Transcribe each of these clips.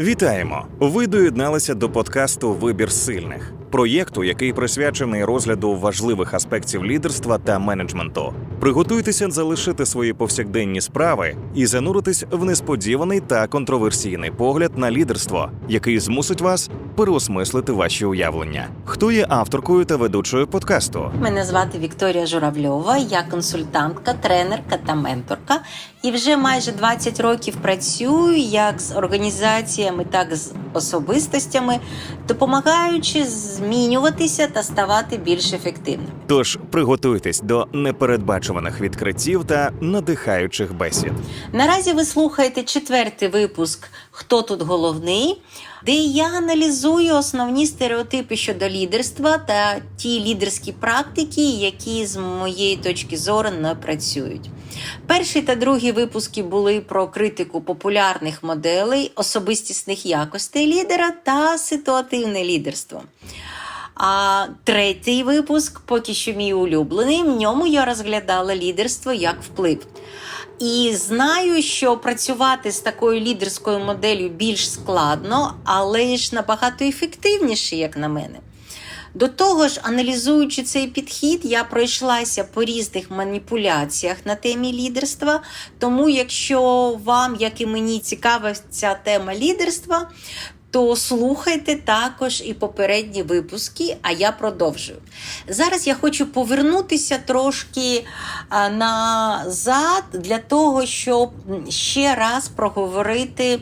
Вітаємо! Ви доєдналися до подкасту Вибір сильних, проєкту, який присвячений розгляду важливих аспектів лідерства та менеджменту. Приготуйтеся залишити свої повсякденні справи і зануритись в несподіваний та контроверсійний погляд на лідерство, який змусить вас переосмислити ваші уявлення. Хто є авторкою та ведучою подкасту? Мене звати Вікторія Журавльова, я консультантка, тренерка та менторка. І вже майже 20 років працюю як з організаціями, так і з особистостями, допомагаючи змінюватися та ставати більш ефективними. Тож приготуйтесь до непередбачуваних відкриттів та надихаючих бесід. Наразі ви слухаєте четвертий випуск Хто тут головний, де я аналізую основні стереотипи щодо лідерства та ті лідерські практики, які з моєї точки зору не працюють. Перший та другий випуски були про критику популярних моделей, особистісних якостей лідера та ситуативне лідерство. А третій випуск, поки що мій улюблений, в ньому я розглядала лідерство як вплив. І знаю, що працювати з такою лідерською моделлю більш складно, але ж набагато ефективніше, як на мене. До того ж, аналізуючи цей підхід, я пройшлася по різних маніпуляціях на темі лідерства. Тому, якщо вам, як і мені, цікава ця тема лідерства, то слухайте також і попередні випуски, а я продовжую. Зараз я хочу повернутися трошки назад для того, щоб ще раз проговорити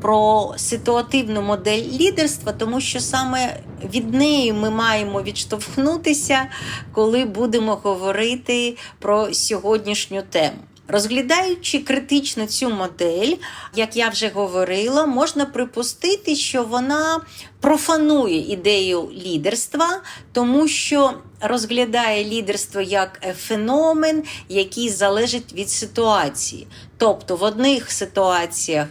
про ситуативну модель лідерства, тому що саме від неї ми маємо відштовхнутися, коли будемо говорити про сьогоднішню тему. Розглядаючи критично цю модель, як я вже говорила, можна припустити, що вона профанує ідею лідерства, тому що розглядає лідерство як феномен, який залежить від ситуації. Тобто в одних ситуаціях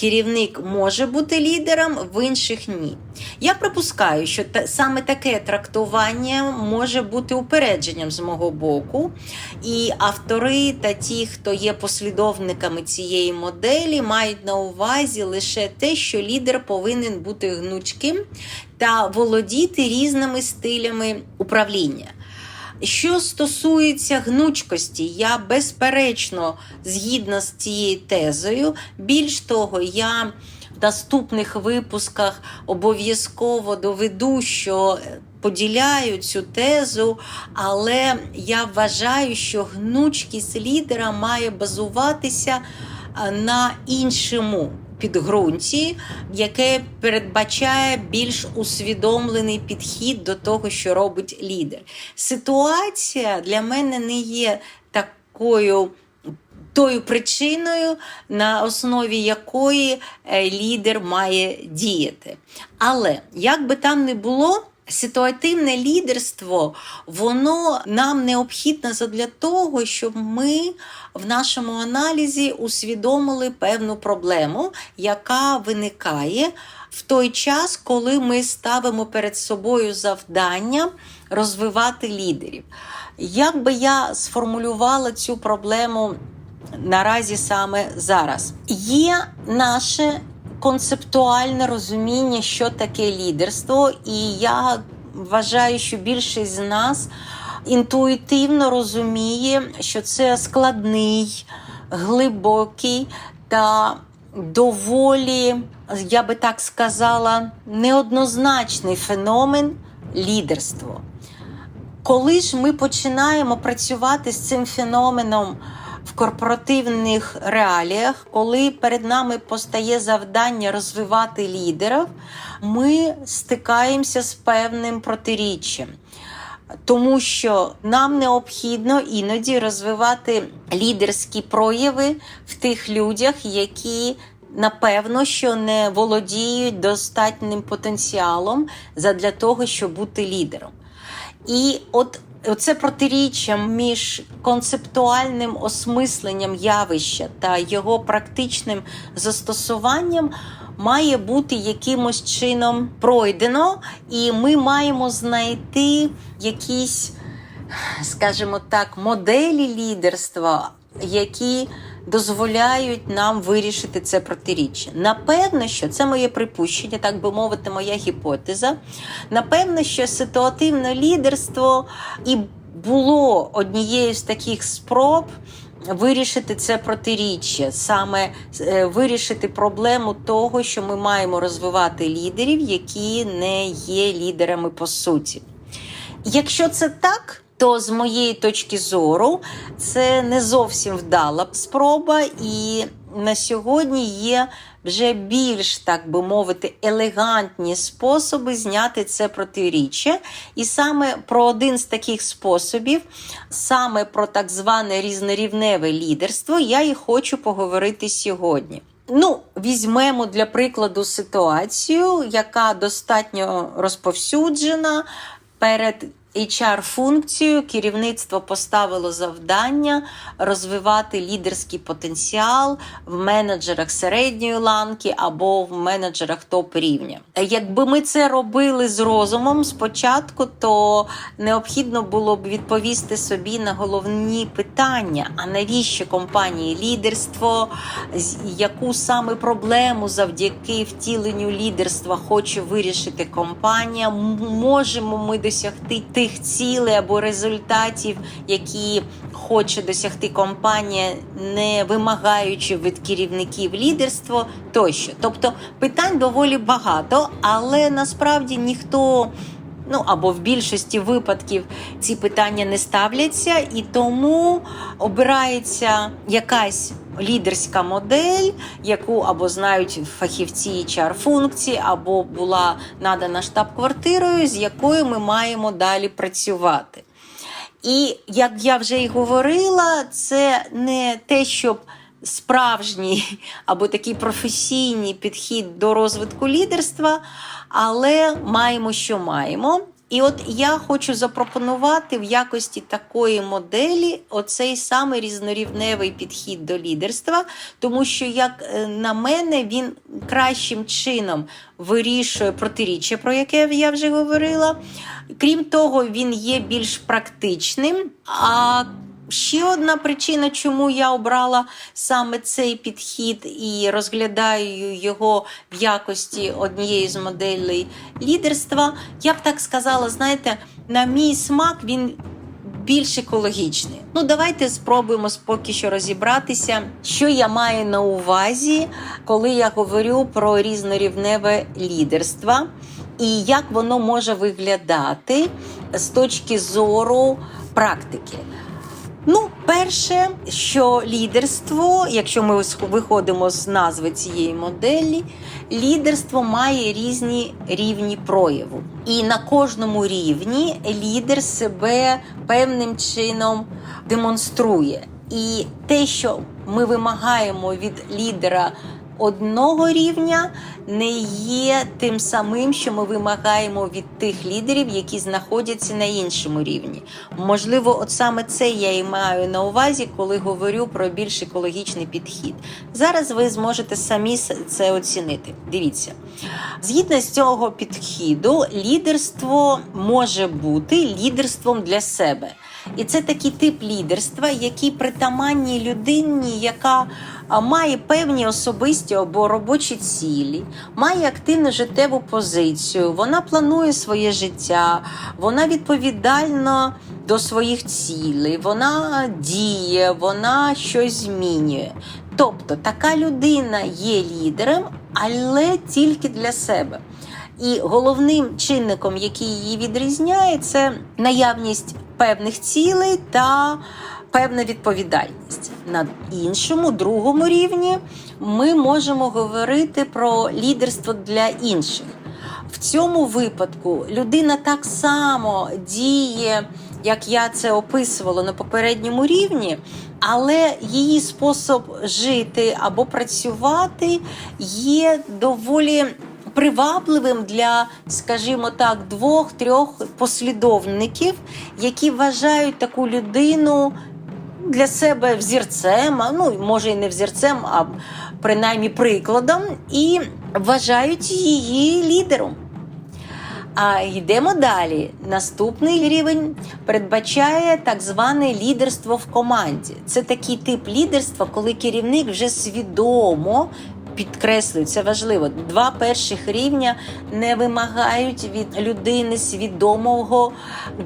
керівник може бути лідером, в інших ні. Я припускаю, що та, саме таке трактування може бути упередженням з мого боку, і автори та ті, хто є послідовниками цієї моделі, мають на увазі лише те, що лідер повинен бути гнучким та володіти різними стилями управління. Що стосується гнучкості, я безперечно згідна з цією тезою. Більш того, я в наступних випусках обов'язково доведу, що поділяю цю тезу, але я вважаю, що гнучкість лідера має базуватися на іншому підґрунті, яке передбачає більш усвідомлений підхід до того, що робить лідер. Ситуація для мене не є такою. Тою причиною, на основі якої лідер має діяти. Але як би там не було, ситуативне лідерство, воно нам необхідне для того, щоб ми в нашому аналізі усвідомили певну проблему, яка виникає в той час, коли ми ставимо перед собою завдання розвивати лідерів. Як би я сформулювала цю проблему наразі саме зараз? Є наше концептуальне розуміння, що таке лідерство, і я вважаю, що більшість з нас інтуїтивно розуміє, що це складний, глибокий та доволі, я би так сказала, неоднозначний феномен лідерства. Коли ж ми починаємо працювати з цим феноменом в корпоративних реаліях, коли перед нами постає завдання розвивати лідерів, ми стикаємося з певним протиріччям. Тому що нам необхідно іноді розвивати лідерські прояви в тих людях, які напевно що не володіють достатнім потенціалом для того, щоб бути лідером. І от Оце протиріччя між концептуальним осмисленням явища та його практичним застосуванням має бути якимось чином пройдено, і ми маємо знайти якісь, скажімо так, моделі лідерства, які дозволяють нам вирішити це протиріччя. Напевно, що це моє припущення, так би мовити, моя гіпотеза. Напевно, що ситуативне лідерство і було однією з таких спроб. Вирішити це протиріччя, саме е, вирішити проблему того, що ми маємо розвивати лідерів, які не є лідерами по суті. Якщо це так, то з моєї точки зору це не зовсім вдала спроба, і на сьогодні є вже більш, так би мовити, елегантні способи зняти це протиріччя. І саме про один з таких способів, саме про так зване різнорівневе лідерство, я і хочу поговорити сьогодні. Ну, візьмемо для прикладу ситуацію, яка достатньо розповсюджена перед HR-функцію керівництво поставило завдання розвивати лідерський потенціал в менеджерах середньої ланки або в менеджерах топ-рівня. Якби ми це робили з розумом спочатку, то необхідно було б відповісти собі на головні питання: а навіщо компанії лідерство, яку саме проблему завдяки втіленню лідерства хоче вирішити компанія? Можемо ми досягти тих цілей або результатів, які хоче досягти компанія, не вимагаючи від керівників лідерство тощо. Тобто питань доволі багато, але насправді ніхто. Ну або в більшості випадків ці питання не ставляться, і тому обирається якась лідерська модель, яку або знають фахівці hr функції, або була надана штаб-квартирою, з якою ми маємо далі працювати. І як я вже й говорила, це не те, щоб справжній або такий професійний підхід до розвитку лідерства, але маємо, що маємо. І от я хочу запропонувати в якості такої моделі оцей саме різнорівневий підхід до лідерства, тому що, як е, на мене, він кращим чином вирішує протиріччя, про яке я вже говорила. Крім того, він є більш практичним. А Ще одна причина, чому я обрала саме цей підхід і розглядаю його в якості однієї з моделей лідерства, я б так сказала, знаєте, на мій смак він більш екологічний. Ну, давайте спробуємо поки що розібратися, що я маю на увазі, коли я говорю про різнорівневе лідерство і як воно може виглядати з точки зору практики. Ну, перше, що лідерство, якщо ми виходимо з назви цієї моделі, лідерство має різні рівні прояву. І на кожному рівні лідер себе певним чином демонструє. І те, що ми вимагаємо від лідера одного рівня, не є тим самим, що ми вимагаємо від тих лідерів, які знаходяться на іншому рівні. Можливо, от саме це я і маю на увазі, коли говорю про більш екологічний підхід. Зараз ви зможете самі це оцінити. Дивіться, згідно з цього підходу, лідерство може бути лідерством для себе. І це такий тип лідерства, який притаманній людині, яка має певні особисті або робочі цілі, має активну життєву позицію, вона планує своє життя, вона відповідальна до своїх цілей, вона діє, вона щось змінює. Тобто така людина є лідером, але тільки для себе. І головним чинником, який її відрізняє, це наявність певних цілей та певна відповідальність. На іншому, другому рівні ми можемо говорити про лідерство для інших. В цьому випадку людина так само діє, як я це описувала на попередньому рівні, але її спосіб жити або працювати є доволі привабливим для, скажімо так, двох-трьох послідовників, які вважають таку людину для себе взірцем, ну може і не взірцем, а принаймні прикладом, і вважають її лідером. А йдемо далі. Наступний рівень передбачає так зване лідерство в команді. Це такий тип лідерства, коли керівник вже свідомо. Підкреслюю, це важливо. Два перших рівня не вимагають від людини свідомого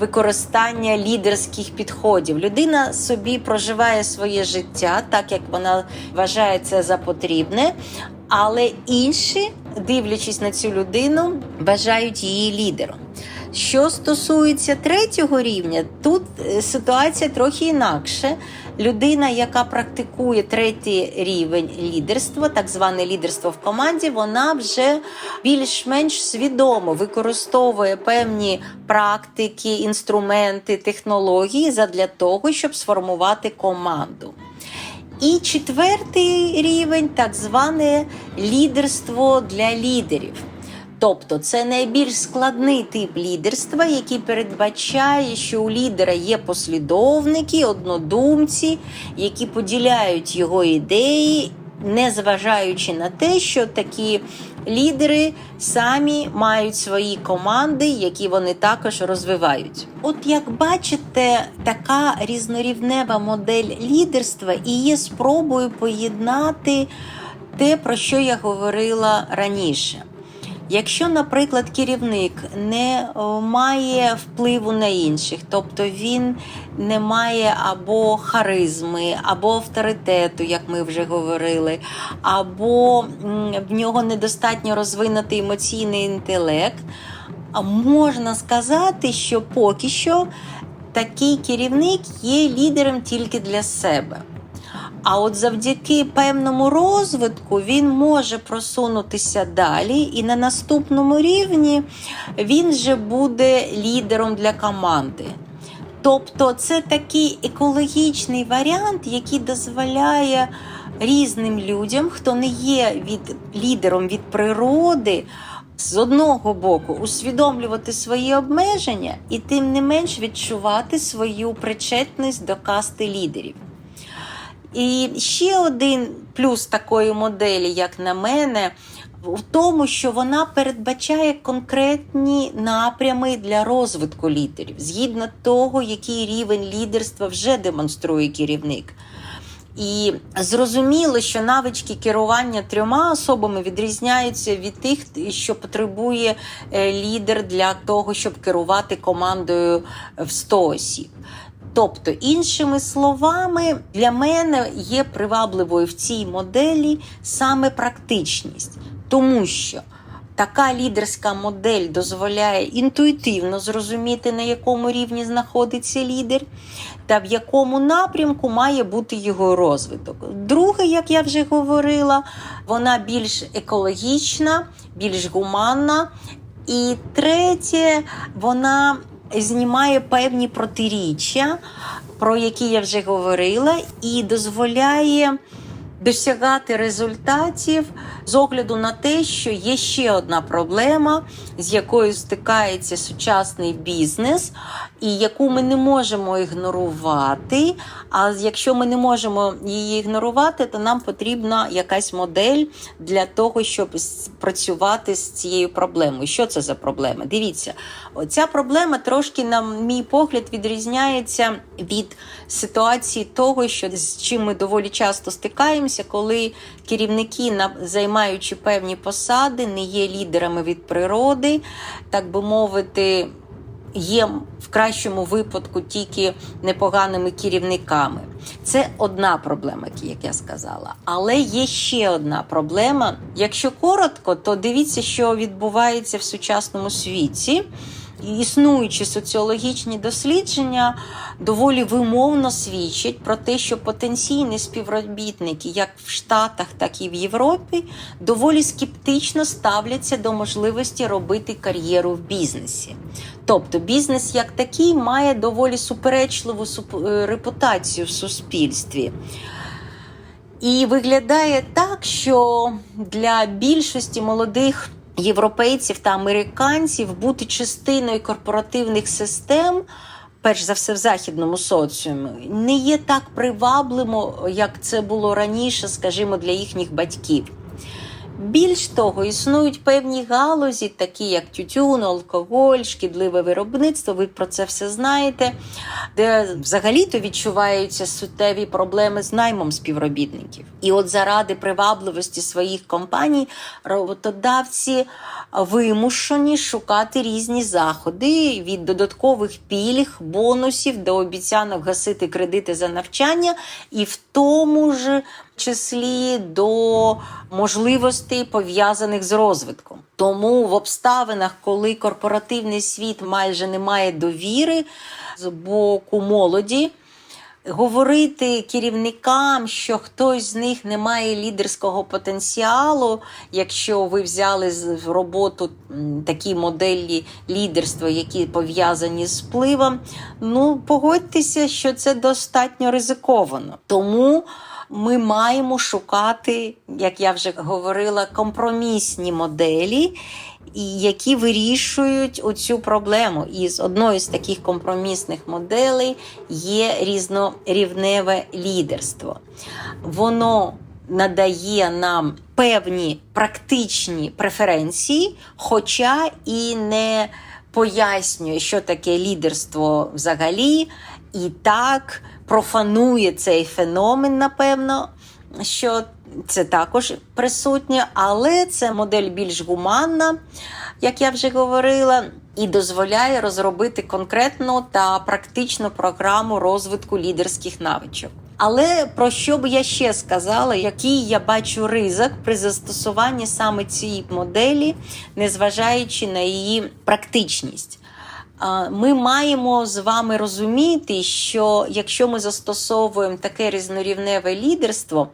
використання лідерських підходів. Людина собі проживає своє життя так, як вона вважає це за потрібне, але інші, дивлячись на цю людину, бажають її лідером. Що стосується третього рівня, тут е, ситуація трохи інакше. Людина, яка практикує третій рівень лідерства, так зване лідерство в команді, вона вже більш-менш свідомо використовує певні практики, інструменти, технології задля того, щоб сформувати команду. І четвертий рівень так зване лідерство для лідерів. Тобто це найбільш складний тип лідерства, який передбачає, що у лідера є послідовники, однодумці, які поділяють його ідеї, незважаючи на те, що такі лідери самі мають свої команди, які вони також розвивають. От як бачите, така різнорівнева модель лідерства і є спробою поєднати те, про що я говорила раніше. Якщо, наприклад, керівник не має впливу на інших, тобто він не має або харизми, або авторитету, як ми вже говорили, або в нього недостатньо розвинутий емоційний інтелект, можна сказати, що поки що такий керівник є лідером тільки для себе. А от завдяки певному розвитку він може просунутися далі, і на наступному рівні він вже буде лідером для команди. Тобто це такий екологічний варіант, який дозволяє різним людям, хто не є від лідером від природи, з одного боку усвідомлювати свої обмеження і тим не менш відчувати свою причетність до касти лідерів. І ще один плюс такої моделі, як на мене, в тому, що вона передбачає конкретні напрями для розвитку лідерів, згідно того, який рівень лідерства вже демонструє керівник. І зрозуміло, що навички керування трьома особами відрізняються від тих, що потребує е, лідер для того, щоб керувати командою в 100 осіб. Тобто, іншими словами, для мене є привабливою в цій моделі саме практичність, тому що така лідерська модель дозволяє інтуїтивно зрозуміти, на якому рівні знаходиться лідер, та в якому напрямку має бути його розвиток. Друге, як я вже говорила, вона більш екологічна, більш гуманна. І третє, вона знімає певні протиріччя, про які я вже говорила, і дозволяє досягати результатів з огляду на те, що є ще одна проблема, з якою стикається сучасний бізнес, і яку ми не можемо ігнорувати. А якщо ми не можемо її ігнорувати, то нам потрібна якась модель для того, щоб працювати з цією проблемою. Що це за проблема? Дивіться, ця проблема трошки, на мій погляд, відрізняється від ситуації того, що з чим ми доволі часто стикаємося, коли керівники, займаючи певні посади, не є лідерами від природи, так би мовити. Є в кращому випадку тільки непоганими керівниками. Це одна проблема, як я сказала. Але є ще одна проблема. Якщо коротко, то дивіться, що відбувається в сучасному світі. Існуючі соціологічні дослідження доволі вимовно свідчать про те, що потенційні співробітники, як в Штатах, так і в Європі, доволі скептично ставляться до можливості робити кар'єру в бізнесі. Тобто бізнес як такий має доволі суперечливу репутацію в суспільстві. І виглядає так, що для більшості молодих європейців та американців бути частиною корпоративних систем. Перш за все в західному соціумі не є так привабливо, як це було раніше, скажімо, для їхніх батьків. Більш того, існують певні галузі, такі як тютюн, алкоголь, шкідливе виробництво. Ви про це все знаєте, де взагалі-то відчуваються суттєві проблеми з наймом співробітників. І от заради привабливості своїх компаній роботодавці вимушені шукати різні заходи від додаткових пільг, бонусів до обіцянок гасити кредити за навчання, і в тому ж числі до можливостей пов'язаних з розвитком. Тому в обставинах, коли корпоративний світ майже не має довіри з боку молоді. Говорити керівникам, що хтось з них не має лідерського потенціалу, якщо ви взяли в роботу такі моделі лідерства, які пов'язані з впливом, ну погодьтеся, що це достатньо ризиковано. Тому ми маємо шукати, як я вже говорила, компромісні моделі, які вирішують оцю проблему. І з одною з таких компромісних моделей є різнорівневе лідерство. Воно надає нам певні практичні преференції, хоча і не пояснює, що таке лідерство взагалі, і так профанує цей феномен, напевно, що це також присутнє, але це модель більш гуманна, як я вже говорила, і дозволяє розробити конкретну та практичну програму розвитку лідерських навичок. Але про що б я ще сказала, який я бачу ризик при застосуванні саме цієї моделі, незважаючи на її практичність. Ми маємо з вами розуміти, що якщо ми застосовуємо таке різнорівневе лідерство,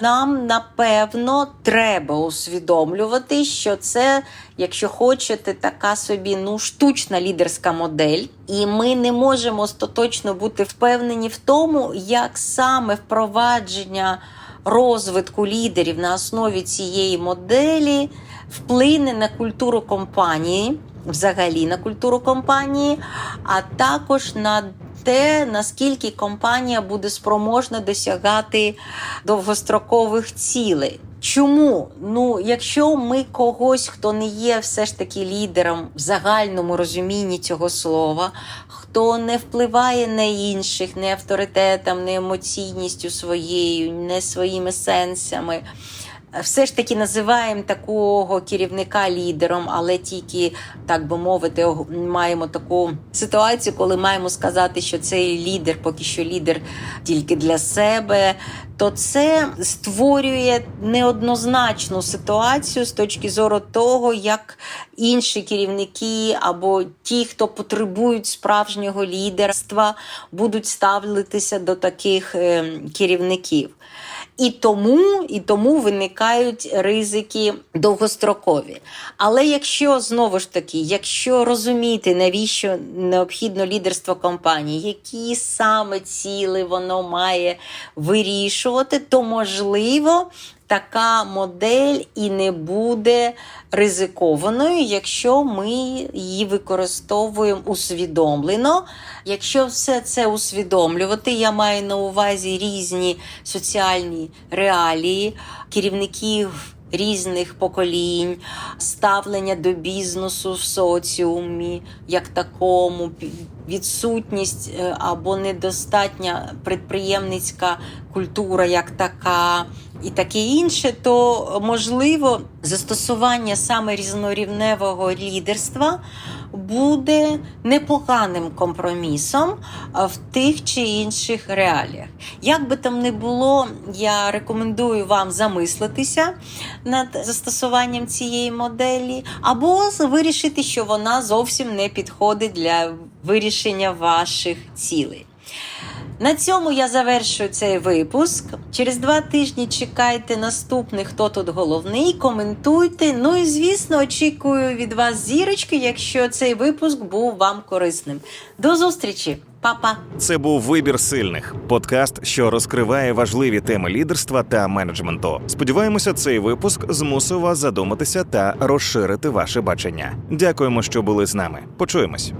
нам напевно треба усвідомлювати, що це, якщо хочете, така собі ну штучна лідерська модель, і ми не можемо остаточно бути впевнені в тому, як саме впровадження розвитку лідерів на основі цієї моделі вплине на культуру компанії, взагалі на культуру компанії, а також на те, наскільки компанія буде спроможна досягати довгострокових цілей. Чому? Ну, якщо ми когось, хто не є все ж таки лідером в загальному розумінні цього слова, хто не впливає на інших, не авторитетом, не емоційністю своєю, не своїми сенсами. Все ж таки називаємо такого керівника лідером, але тільки, так би мовити, маємо таку ситуацію, коли маємо сказати, що цей лідер, поки що лідер тільки для себе, то це створює неоднозначну ситуацію з точки зору того, як інші керівники або ті, хто потребують справжнього лідерства, будуть ставитися до таких е, керівників. І тому, і тому виникають ризики довгострокові. Але якщо знову ж таки, якщо розуміти, навіщо необхідно лідерство компанії, які саме ціли воно має вирішувати, то можливо. Така модель і не буде ризикованою, якщо ми її використовуємо усвідомлено. Якщо все це усвідомлювати, я маю на увазі різні соціальні реалії керівників різних поколінь, ставлення до бізнесу в соціумі як такому, відсутність е, або недостатня предприємницька культура як така. І таке інше, то можливо застосування саме різнорівневого лідерства буде непоганим компромісом в тих чи інших реаліях. Як би там не було, я рекомендую вам замислитися над застосуванням цієї моделі, або вирішити, що вона зовсім не підходить для вирішення ваших цілей. На цьому я завершую цей випуск. Через два тижні чекайте наступний Хто тут головний. Коментуйте. Ну і звісно, очікую від вас зірочки, якщо цей випуск був вам корисним. До зустрічі, Па-па! Це був вибір сильних подкаст, що розкриває важливі теми лідерства та менеджменту. Сподіваємося, цей випуск змусив вас задуматися та розширити ваше бачення. Дякуємо, що були з нами. Почуємось.